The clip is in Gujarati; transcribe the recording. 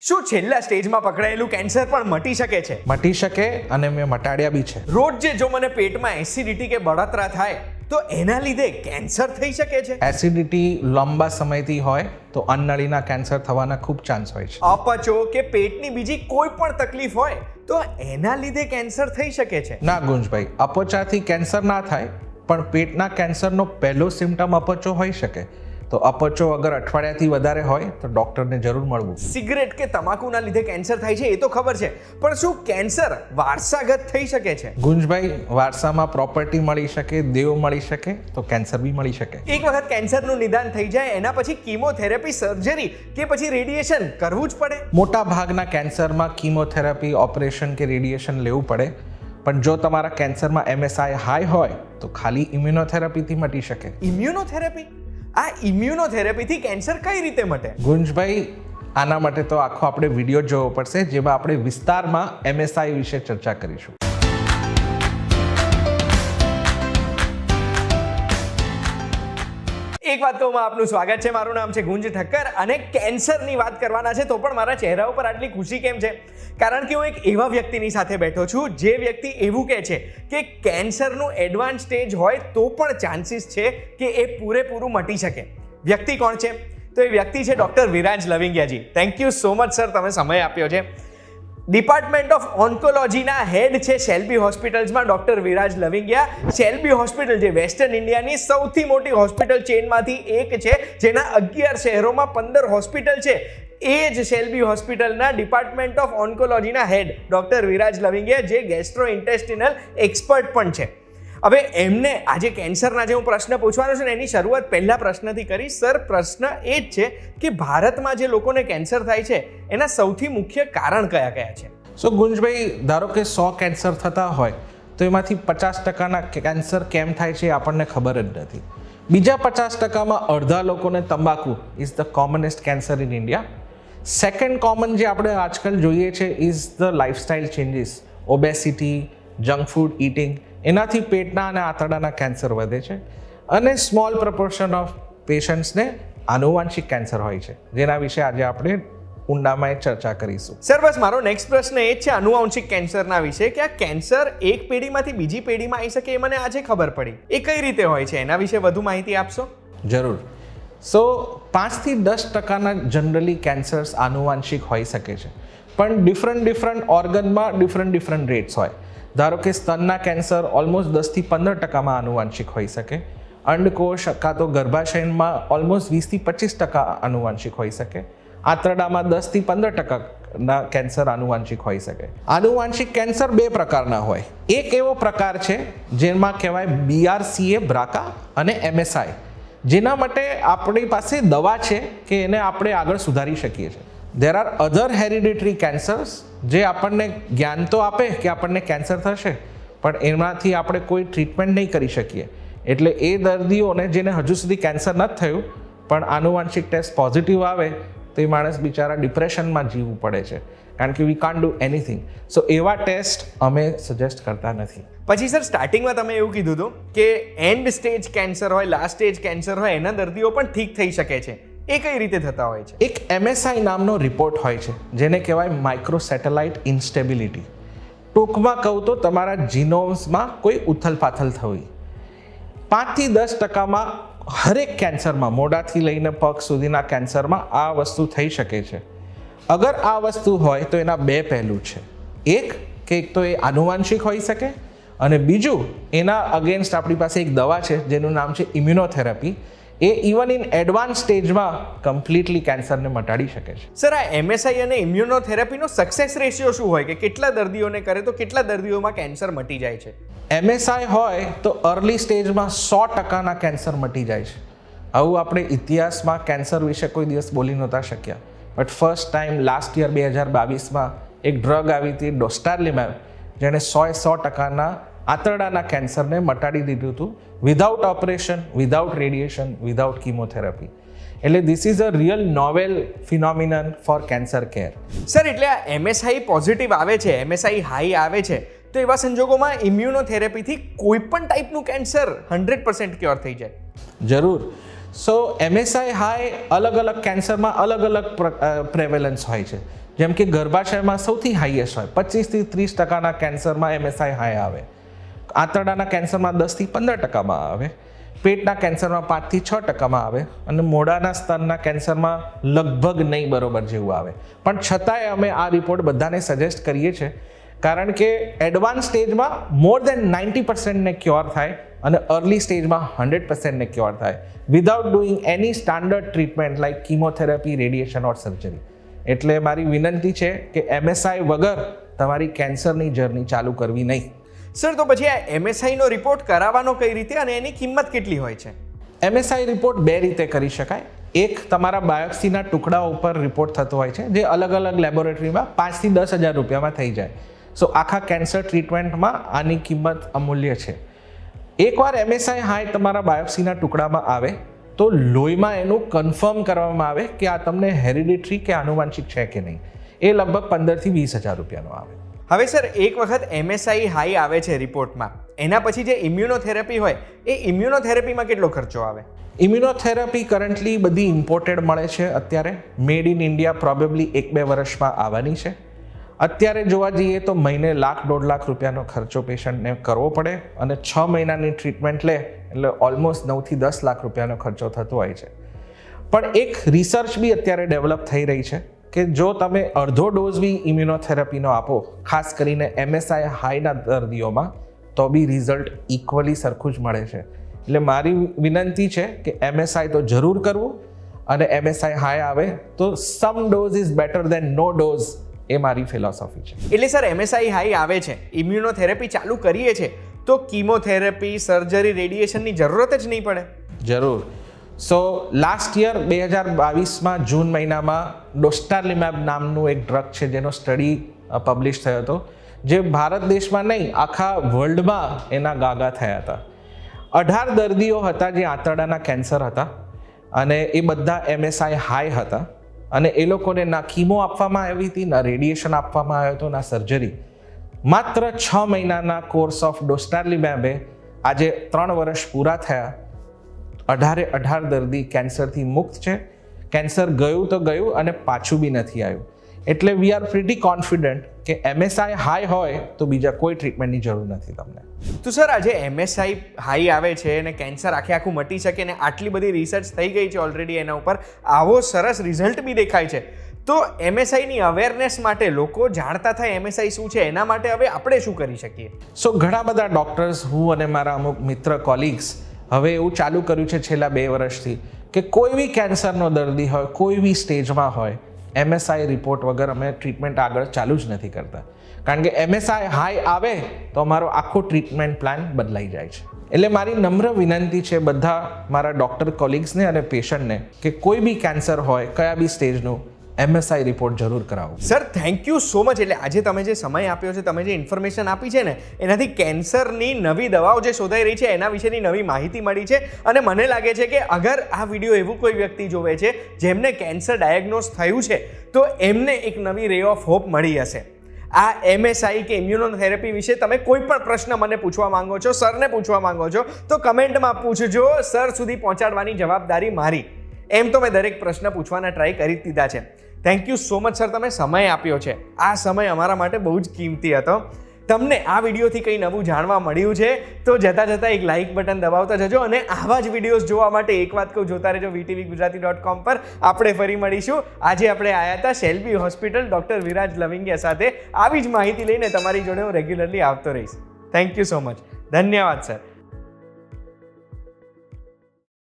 શું છેલ્લા સ્ટેજમાં પકડાયેલું કેન્સર પણ મટી શકે છે? મટી શકે અને મેં મટાડ્યા બી છે. રોજ જે જો મને પેટમાં એસિડિટી કે બળતરા થાય તો એના લીધે કેન્સર થઈ શકે છે? એસિડિટી લાંબા સમયથી હોય તો અન્નળીના કેન્સર થવાના ખૂબ ચાન્સ હોય છે. અપચો કે પેટની બીજી કોઈ પણ તકલીફ હોય તો એના લીધે કેન્સર થઈ શકે છે. ના ગુંજભાઈ અપચાથી કેન્સર ના થાય પણ પેટના કેન્સરનો પહેલો સિમ્ટમ અપચો હોઈ શકે. તો અપચો અગર અઠવાડિયાથી વધારે હોય તો ડૉક્ટરને જરૂર મળવું સિગરેટ કે તમાકુના લીધે કેન્સર થાય છે એ તો ખબર છે પણ શું કેન્સર વારસાગત થઈ શકે છે? ગુંજભાઈ વારસામાં પ્રોપર્ટી મળી શકે દેવ મળી શકે તો કેન્સર બી મળી શકે. એક વખત કેન્સરનું નિદાન થઈ જાય એના પછી કીમોથેરાપી સર્જરી કે પછી રેડિયેશન કરવું જ પડે. મોટા ભાગના કેન્સરમાં કીમોથેરાપી ઓપરેશન કે રેડિયેશન લેવું પડે પણ જો તમારા કેન્સરમાં એમએસઆઈ હાઈ હોય તો ખાલી ઇમ્યુનોથેરાપીથી મટી શકે. ઇમ્યુનોથેરાપી આ ઇમ્યુનોથેરેપીથી કેન્સર કઈ રીતે મટે? ગુંજભાઈ, આના માટે તો આખો આપણે વીડિયો જોવો પડશે, જેમાં આપણે વિસ્તારમાં એમએસઆઈ વિશે ચર્ચા કરીશું. એક વાત કહું આપનું સ્વાગત છે. મારું નામ છે ગુંજ ઠક્કર અને કેન્સરની વાત કરવાના છે તો પણ મારા ચહેરા ઉપર આટલી ખુશી કેમ છે? કારણ કે હું એક એવા વ્યક્તિની સાથે બેઠો છું જે વ્યક્તિ એવું કહે છે કે કેન્સરનું એડવાન્સ સ્ટેજ હોય તો પણ ચાન્સીસ છે કે એ પૂરેપૂરું મટી શકે. વ્યક્તિ કોણ છે? તો એ વ્યક્તિ છે doctor Viraj લવિંગિયાજી. Thank you so much sir તમે સમય આપ્યો છે. ડિપાર્ટમેન્ટ ઓફ ઓન્કોલોજીના હેડ છે શેલ્બી હોસ્પિટલ્સમાં ડોક્ટર વિરાજ લવિંગિયા શેલ્બી હોસ્પિટલ જે વેસ્ટર્ન ઇન્ડિયાની સૌથી મોટી હોસ્પિટલ ચેનમાંથી એક છે, જેના અગિયાર શહેરોમાં પંદર હોસ્પિટલ છે. એ જ શેલ્બી હોસ્પિટલના ડિપાર્ટમેન્ટ ઓફ ઓન્કોલોજીના હેડ ડોક્ટર વિરાજ લવિંગિયા જે ગેસ્ટ્રો ઇન્ટેસ્ટિનલ એક્સપર્ટ પણ છે. હવે એમને આજે કેન્સરના જે હું પ્રશ્ન પૂછવાનો છું ને, એની શરૂઆત પહેલા પ્રશ્નથી કરી. સર, પ્રશ્ન એ જ છે કે ભારતમાં જે લોકોને કેન્સર થાય છે, એના સૌથી મુખ્ય કારણ કયા કયા છે? સો ગુંજભાઈ, ધારો કે સો કેન્સર થતા હોય, તો એમાંથી પચાસ ટકાના કેન્સર કેમ થાય છે આપણને ખબર જ નથી. બીજા પચાસ ટકામાં અડધા લોકોને તંબાકુ is the commonest cancer in India second common જે આપણે આજકાલ જોઈએ છે is the lifestyle changes obesity junk food eating એનાથી પેટના અને આંતરડાના કેન્સર વધે છે અને સ્મોલ પ્રપોર્શન ઓફ પેશન્ટ્સને આનુવાંશિક કેન્સર હોય છે. જેના વિશે આજે આપણે ઊંડામાં એ ચર્ચા કરીશું. સર બસ મારો નેક્સ્ટ પ્રશ્ન એ જ છે આનુવંશિક કેન્સરના વિશે કે આ કેન્સર એક પેઢીમાંથી બીજી પેઢીમાં આવી શકે એ મને આજે ખબર પડી. એ કઈ રીતે હોય છે? એના વિશે વધુ માહિતી આપશો? જરૂર. સો પાંચથી દસ ટકાના જનરલી કેન્સર્સ આનુવાંશિક હોઈ શકે છે. પણ ડિફરન્ટ ડિફરન્ટ ઓર્ગનમાં ડિફરન્ટ ડિફરન્ટ રેટ્સ હોય. ધારો કે સ્તનના કેન્સર ઓલમોસ્ટ દસથી પંદર ટકામાં આનુવાંશિક હોઈ શકે. અંડકોષ કાં તો ગર્ભાશયમાં ઓલમોસ્ટ વીસથી પચીસ ટકા આનુવાંશિક હોઈ શકે. આંતરડામાં દસથી પંદર ટકાના કેન્સર આનુવાંશિક હોઈ શકે. આનુવાંશિક કેન્સર બે પ્રકારના હોય. એક એવો પ્રકાર છે જેમાં કહેવાય બીઆરસીએ બ્રાકા અને એમએસઆઈ જેના માટે આપણી પાસે દવા છે કે એને આપણે આગળ સુધારી શકીએ છીએ. There are other hereditary cancers જે આપણને જ્ઞાન તો આપે કે આપણને કેન્સર થશે, પણ એમાંથી આપણે કોઈ ટ્રીટમેન્ટ નહીં કરી શકીએ. એટલે એ દર્દીઓને જેને હજુ સુધી કેન્સર નથી થયું, પણ આનુવાંશિક ટેસ્ટ પોઝિટિવ આવે, તો એ માણસ બિચારા ડિપ્રેશનમાં જીવવું પડે છે. કારણ કે વી કાન ડુ એનીથિંગ સો એવા ટેસ્ટ અમે સજેસ્ટ કરતા નથી. પછી સર સ્ટાર્ટિંગમાં તમે એવું કીધું હતું કે એન્ડ સ્ટેજ કેન્સર હોય લાસ્ટ સ્ટેજ કેન્સર હોય, એના દર્દીઓ પણ ઠીક થઈ શકે છે. એ કઈ રીતે થતા હોય છે? એક એમએસઆઈ નામનો રિપોર્ટ હોય છે, જેને કહેવાય માઇક્રો સેટેલાઇટ ઇન્સ્ટેબિલિટી ટૂંકમાં કહું તો તમારા જીનોમ્સમાં કોઈ ઉથલપાથલ થવી. પાંચથી દસ ટકામાં હરેક કેન્સરમાં, મોઢાથી લઈને પગ સુધીના કેન્સરમાં આ વસ્તુ થઈ શકે છે. અગર આ વસ્તુ હોય તો એના બે પહેલું છે. એક, કે એક તો એ આનુવાંશિક હોઈ શકે, અને બીજું, એના અગેન્સ્ટ આપણી પાસે એક દવા છે, જેનું નામ છે ઇમ્યુનોથેરાપી એ ઇવન ઇન એડવાન્સ સ્ટેજમાં કમ્પ્લીટલી કેન્સરને મટાડી શકે છે. સર આ એમએસઆઈ અને ઇમ્યુનોથેરાપીનો સક્સેસ રેશિયો શું હોય? કે કેટલા દર્દીઓને કરે તો કેટલા દર્દીઓમાં કેન્સર મટી જાય છે? એમએસઆઈ હોય તો અર્લી સ્ટેજમાં સો ટકાના કેન્સર મટી જાય છે. આવું આપણે ઇતિહાસમાં કેન્સર વિશે કોઈ દિવસ બોલી નહોતા શક્યા. But first time last year બે હજાર બાવીસમાં એક ડ્રગ આવી હતી ડોસ્ટારલિમેબ જેણે સોએ સો ટકાના આંતરડાના કેન્સરને મટાડી દીધું હતું. Without operation without radiation without chemotherapy એટલે this is a real novel phenomenon for cancer care sir એટલે આ એમએસઆઈ પોઝિટિવ આવે છે એમએસઆઈ હાઈ આવે છે તો એવા સંજોગોમાં ઇમ્યુનોથેરાપીથી કોઈ પણ ટાઈપનું કેન્સર હંડ્રેડ પર્સન્ટ ક્યોર થઈ જાય. જરૂર. સો એમએસઆઈ હાઈ અલગ અલગ કેન્સરમાં અલગ અલગ પ્રેવેલન્સ હોય છે. જેમ કે ગર્ભાશયમાં સૌથી હાઈએસ્ટ હોય પચીસથી ત્રીસ ટકાના કેન્સરમાં એમએસઆઈ હાઈ આવે. આંતરડાના કેન્સરમાં દસથી પંદર ટકામાં આવે, પેટના કેન્સરમાં પાંચથી છ ટકામાં આવે અને મોઢાના સ્તરના કેન્સરમાં લગભગ નહીં બરોબર જેવું આવે. પણ છતાંય અમે આ રિપોર્ટ બધાને સજેસ્ટ કરીએ છીએ, કારણ કે એડવાન્સ સ્ટેજમાં મોર દેન નાઇન્ટી પર્સન્ટને ક્યોર થાય અને અર્લી સ્ટેજમાં હંડ્રેડ પર્સન્ટને ક્યોર થાય without doing any standard treatment like chemotherapy radiation or surgery એટલે મારી વિનંતી છે કે એમએસઆઈ વગર તમારી કેન્સરની જર્ની ચાલુ કરવી નહીં. સર તો પછી આ એમએસઆઈનો રિપોર્ટ કરાવવાનો કઈ રીતે અને એની કિંમત કેટલી હોય છે? એમએસઆઈ રિપોર્ટ બે રીતે કરી શકાય. એક તમારા બાયોપ્સીના ટુકડા ઉપર રિપોર્ટ થતો હોય છે, જે અલગ અલગ લેબોરેટરીમાં પાંચથી દસ હજાર રૂપિયામાં થઈ જાય. સો આખા કેન્સર ટ્રીટમેન્ટમાં આની કિંમત અમૂલ્ય છે. એકવાર એમએસઆઈ હાઈ તમારા બાયોપ્સીના ટુકડામાં આવે, તો લોહીમાં એનું કન્ફર્મ કરવામાં આવે કે આ તમને હેરિડિટરી કે આનુવાંશિક છે કે નહીં. એ લગભગ પંદરથી વીસ હજાર રૂપિયાનો આવે. હવે સર, એક વખત એમએસઆઈ હાઈ આવે છે રિપોર્ટમાં. એના પછી જે ઇમ્યુનોથેરાપી હોય, એ ઇમ્યુનોથેરાપીમાં કેટલો ખર્ચો આવે? ઇમ્યુનોથેરાપી કરન્ટલી બધી ઇમ્પોર્ટેડ મળે છે અત્યારે. મેડ ઇન ઇન્ડિયા પ્રોબેબલી એક બે વર્ષમાં આવવાની છે. અત્યારે જોવા જઈએ તો મહિને લાખ, દોઢ લાખ રૂપિયાનો ખર્ચો પેશન્ટને કરવો પડે અને છ મહિનાની ટ્રીટમેન્ટ લે, એટલે ઓલમોસ્ટ નવથી દસ લાખ રૂપિયાનો ખર્ચો થતો હોય છે. પણ એક રિસર્ચ બી અત્યારે ડેવલપ થઈ રહી છે. કે જો તમે અડધો ડોઝ બી ઇમ્યુનોથેરાપીનો આપો ખાસ કરીને એમએસઆઈ હાઈના દર્દીઓમાં તો બી રિઝલ્ટ ઇક્વલી સરખું જ મળે છે. એટલે મારી વિનંતી છે કે એમએસઆઈ તો જરૂર કરવું અને એમએસઆઈ હાઈ આવે તો some dose is better than no dose એ મારી ફિલોસોફી છે. એટલે સર એમએસઆઈ હાઈ આવે છે ઇમ્યુનોથેરાપી ચાલુ કરીએ છીએ તો કીમોથેરાપી સર્જરી રેડિયેશનની જરૂરત જ નહીં પડે? જરૂર. સો લાસ્ટ યર બે હજાર બાવીસમાં જૂન મહિનામાં ડોસ્ટારલિમેબ નામનું એક ડ્રગ છે, જેનો સ્ટડી પબ્લિશ થયો હતો, જે ભારત દેશમાં નહીં, આખા વર્લ્ડમાં એના ગાગા થયા હતા. અઢાર દર્દીઓ હતા જે આંતરડાના કેન્સર હતા અને એ બધા એમએસઆઈ હાઈ હતા અને એ લોકોને ના કીમો આપવામાં આવી હતી, ના રેડિયેશન આપવામાં આવ્યો હતો, ના સર્જરી માત્ર છ મહિનાના કોર્સ ઓફ ડોસ્ટારલિમેબે આજે ત્રણ વર્ષ પૂરા થયા અઢારે અઢાર દર્દી કેન્સરથી મુક્ત છે. કેન્સર ગયું તો ગયું અને પાછું બી નથી આવ્યું. એટલે વી આર પ્રિટી કોન્ફિડન્ટ કે એમએસઆઈ હાઈ હોય તો બીજા કોઈ ટ્રીટમેન્ટની જરૂર નથી તમને. તો સર આજે એમએસઆઈ હાઈ આવે છે અને કેન્સર આખે આખું મટી શકે ને આટલી બધી રિસર્ચ થઈ ગઈ છે ઓલરેડી એના ઉપર. આવો સરસ રિઝલ્ટ બી દેખાય છે. તો એમએસઆઈની અવેરનેસ માટે લોકો જાણતા થાય એમએસઆઈ શું છે એના માટે હવે આપણે શું કરી શકીએ? સો ઘણા બધા ડૉક્ટર્સ હું અને મારા અમુક મિત્ર કોલિગ્સ હવે એવું ચાલુ કર્યું છે છેલ્લા બે વર્ષથી કે કોઈ બી કેન્સરનો દર્દી હોય, કોઈ બી સ્ટેજમાં હોય એમએસઆઈ રિપોર્ટ વગર અમે ટ્રીટમેન્ટ આગળ ચાલુ જ નથી કરતા. કારણ કે એમએસઆઈ હાઈ આવે તો અમારો આખો ટ્રીટમેન્ટ પ્લાન બદલાઈ જાય છે. એટલે મારી નમ્ર વિનંતી છે બધા મારા ડૉક્ટર કોલિગ્સને અને પેશન્ટને કે કોઈ બી કેન્સર હોય, કયા બી સ્ટેજનું એમએસઆઈ રિપોર્ટ જરૂર કરાવો. Sir thank you so much એટલે આજે તમે જે સમય આપ્યો છે, તમે જે ઇન્ફોર્મેશન આપી છે ને, એનાથી કેન્સરની નવી દવાઓ જે શોધાઈ રહી છે, એના વિશેની નવી માહિતી મળી છે. અને મને લાગે છે કે અગર આ વીડિયો એવું કોઈ વ્યક્તિ જોવે છે, જેમને કેન્સર ડાયગ્નોઝ થયું છે, તો એમને એક નવી રે ઓફ હોપ મળી હશે. આ એમએસઆઈ કે ઇમ્યુનોથેરેપી વિશે તમે કોઈ પણ પ્રશ્ન મને પૂછવા માંગો છો સરને પૂછવા માંગો છો, તો કમેન્ટમાં પૂછજો. સર સુધી પહોંચાડવાની જવાબદારી મારી. એમ તો મેં દરેક પ્રશ્ન પૂછવાના ટ્રાય કરી જ દીધા છે. Thank you so much sir તમે સમય આપ્યો છે. આ સમય અમારા માટે બહુ જ કિંમતી હતો. તમને આ વિડીયોથી કંઈ નવું જાણવા મળ્યું છે, તો જતાં જતાં એક લાઇક બટન દબાવતા જજો અને આવા જ વિડીયોઝ જોવા માટે એક વાત કહું, જોતા રહેજો વીટીવી ગુજરાતી ડોટ કોમ પર. આપણે ફરી મળીશું. આજે આપણે આવ્યા હતા શેલ્બી હોસ્પિટલ, ડૉક્ટર વિરાજ લવિંગિયા સાથે. આવી જ માહિતી લઈને તમારી જોડે હું રેગ્યુલરલી આવતો રહીશ. થેન્ક યુ સો મચ ધન્યવાદ સર